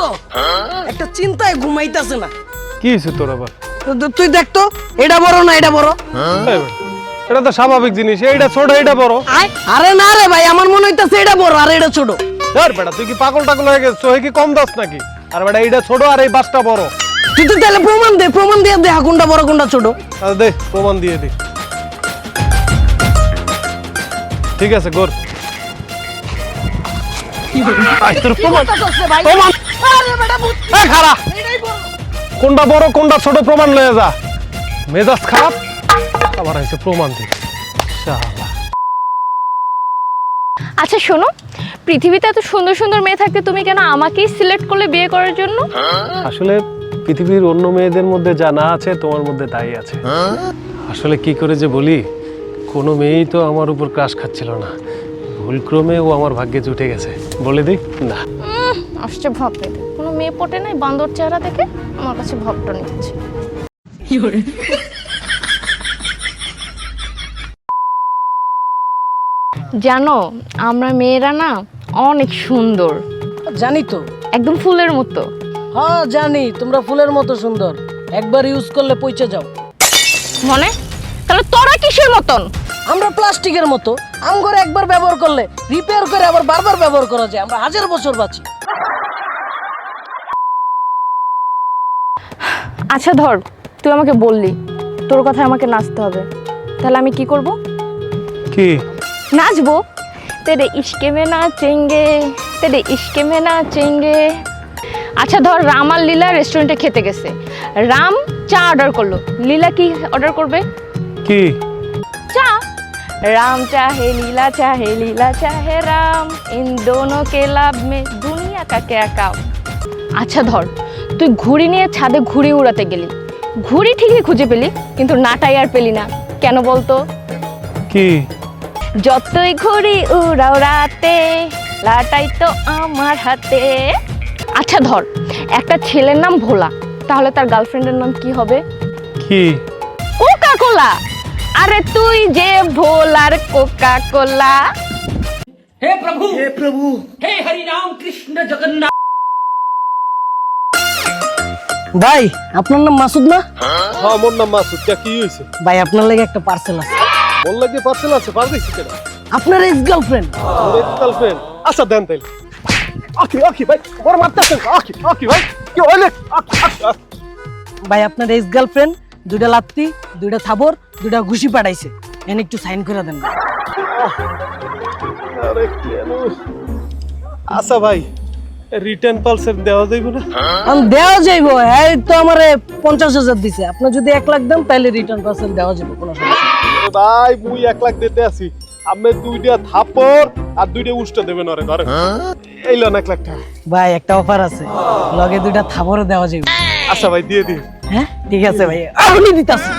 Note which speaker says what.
Speaker 1: দেখছ? একটা চিন্তায় ঘুমাইতেছে না।
Speaker 2: কি হয়েছে তোর আবার?
Speaker 1: তো- তো তুই দেখতো এটা বড় না এটা বড়?
Speaker 2: এটা তো স্বাভাবিক জিনিস এইটা ছোট এইটা বড়।
Speaker 1: আরে না রে ভাই আমার মনে হইতাছে এটা বড় আর এটা ছোট।
Speaker 2: ধর বেটা তুই কি পাগল টাগল হয়ে গেছিস তোকে কি কম দাস নাকি? আর বেটা এইটা ছোট আর এই বাসটা বড়।
Speaker 1: তুই তো তাহলে প্রমাণ দে প্রমাণ দিয়ে দেখা কোনটা বড় কোনটা ছোট।
Speaker 2: দে প্রমাণ দিয়ে দে। ঠিক আছে গোর। আয়, এই খারা কোনটা বড় কোনটা ছোট প্রমাণ লয়ে যা। মেজাজ খারাপ? আবার হয়েছে প্রমাণ দিতে। শালা।
Speaker 3: আচ্ছা শোনো পৃথিবীতে এত সুন্দর সুন্দর মেয়ে থাকতে তুমি কেন আমাকেই সিলেক্ট করলে বিয়ে করার জন্য?
Speaker 2: আসলে পৃথিবীর অন্য মেয়েদের মধ্যে যা না আছে তোমার মধ্যে তাই আছে। আসলে কি করে যে বলি কোনো মেয়েই তো আমার উপর ক্রাশ খাচ্ছিল না। ভুলক্রমে ও আমার ভাগ্যে জুটে গেছে। বলে দিই না।
Speaker 3: আসছে ভাব নেবে কোনো মেয়ে পটে নাই বান্দর চেহারা দেখে আমার কাছে ভাবটা নিচ্ছে জানো আমরা মেয়েরা না অনেক সুন্দর।
Speaker 1: জানি তো।
Speaker 3: একদম ফুলের মতো।
Speaker 1: হ্যাঁ জানি তোমরা ফুলের মতো সুন্দর। একবার ইউজ করলে পচে যাও।
Speaker 3: মনে? তাহলে তোরা কিসের মতন?
Speaker 1: আমরা প্লাস্টিকের মতো। আম করে একবার ব্যবহার করলে রিপেয়ার করে আবার বারবার ব্যবহার করা যায়। আমরা হাজার বছর বাঁচি।
Speaker 3: আচ্ছা ধর তুই আমাকে বললি তোর কথায় আমাকে নাচতে হবে। তাহলে আমি কি করব?
Speaker 2: কি?
Speaker 3: নাচবো? তেরে ইশকে মে নাচেঙ্গে তেরে ইশকে মে নাচেঙ্গে। আচ্ছা ধর রাম আর লীলা রেস্টুরেন্টে খেতে গেছে। রাম চা অর্ডার করল। লীলা কি অর্ডার করবে?
Speaker 2: কি?
Speaker 3: राम चाहे लीला चाहे लीला चाहे राम इन दोनों के लाभ में दुनिया का क्या काम আচ্ছা ধর তুই ঘুড়ি নিয়ে ছাদে ঘুড়ি উড়াতে গেলি ঘুড়ি ঠিকই খুঁজে পেলি কিন্তু নাটাই আর পেলি না কেন বলতো
Speaker 2: কি
Speaker 3: যতই ঘুড়ি উড়াও রাতে লাটাই তো আমার হাতে আচ্ছা ধর একটা ছেলের নাম ভোলা তাহলে তার গার্লফ্রেন্ডের নাম কি হবে
Speaker 2: কি
Speaker 3: কোকা কোলা আরে তুই যে ভোলার কোকা কোলা
Speaker 4: हे प्रभु हे प्रभु हे हरि राम कृष्ण जगन्नाथ
Speaker 1: ভাই আপনার নাম মাসুদ না
Speaker 2: হ্যাঁ মোর নাম মাসুদ কে কি হয়েছে
Speaker 1: ভাই আপনার লাগে একটা পার্সেল আছে
Speaker 2: বললে কি পার্সেল আছে পার দিছি কেন
Speaker 1: আপনার এক্স গার্লফ্রেন্ড
Speaker 2: গার্লফ্রেন্ড আচ্ছা দেন তাইলে আকি আকি ভাই বড় মারতেছেন আকি আকি ভাই কি হইলে আকি আকি আকি।
Speaker 1: ভাই আপনার এক্স গার্লফ্রেন্ড দুইটা লাত্তি দুইটা থাবর দুইটা ঘুষি পাঠাইছে। এনে একটু সাইন করে দেন।
Speaker 2: আচ্ছা ভাই রিটার্ন পালসের দেওয়া যাইব না?
Speaker 1: দেওয়া যাইব। হ্যাঁ তো আমারে পঞ্চাশ হাজার দিছে। আপনি যদি এক লাখ দেন তাহলে রিটার্ন পার্সেল দেওয়া যাবে কোনো সমস্যা
Speaker 2: ভাই মুই এক লাখ দিতে আছি। আমি দুইটা থাপড় আর দুইটা উষ্টা দেবেন ওরে ধরে এইলেন এক লাখ টাকা।
Speaker 1: ভাই একটা অফার আছে। লগে দুইটা থাবরও দেওয়া যাবে
Speaker 2: আচ্ছা ভাই দিয়ে দিন।
Speaker 1: হ্যাঁ ঠিক আছে ভাই। আমি দিতাছি।